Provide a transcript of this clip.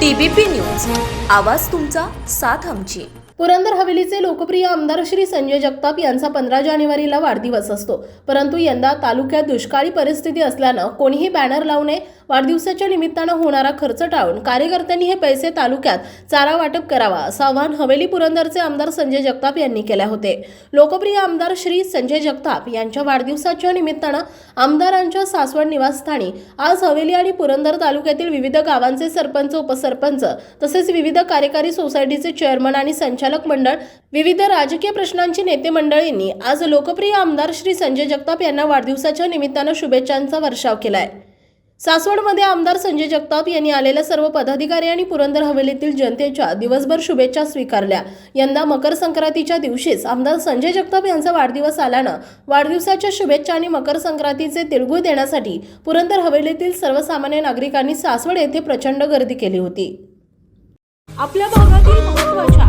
TBP news. आवाज तुमचा साथ आमची. पुरंदर हवेलीचे लोकप्रिय आमदार श्री संजय जगताप यांचा पंधरा जानेवारीला वाढदिवस असतो. परंतु यंदा तालुक्यात दुष्काळी परिस्थिती असल्यानं कोणीही बॅनर लावू नये वाढदिवसाच्या निमित्तानं होणारा खर्च टाळून कार्यकर्त्यांनी हे पैसे तालुक्यात चारा वाटप करावा असं आवाहन हवेली पुरंदरचे आमदार संजय जगताप यांनी केले होते. लोकप्रिय आमदार श्री संजय जगताप यांच्या वाढदिवसाच्या निमित्तानं आमदारांच्या सासवड निवासस्थानी आज हवेली आणि पुरंदर तालुक्यातील विविध गावांचे सरपंच उपसरपंच तसेच विविध कार्यकारी सोसायटीचे चेअरमन आणि संचालक मंडळ विविध राजकीय प्रश्नांची नेते मंडळींनी आज लोकप्रिय आमदार श्री संजय जगताप यांना वाढदिवसाच्या निमित्तानं शुभेच्छांचा वर्षाव केलाय. सासवडमध्ये आमदार संजय जगताप यांनी आलेल्या सर्व पदाधिकारी आणि पुरंदर हवेलीतील जनतेच्या दिवसभर शुभेच्छा स्वीकारल्या. यंदा मकर संक्रांतीच्या दिवशीच आमदार संजय जगताप यांचा वाढदिवस आल्यानं वाढदिवसाच्या शुभेच्छा आणि मकर संक्रांतीचे तिळगुळ देण्यासाठी पुरंदर हवेलीतील सर्वसामान्य नागरिकांनी सासवड येथे प्रचंड गर्दी केली होती. आपल्या भागातील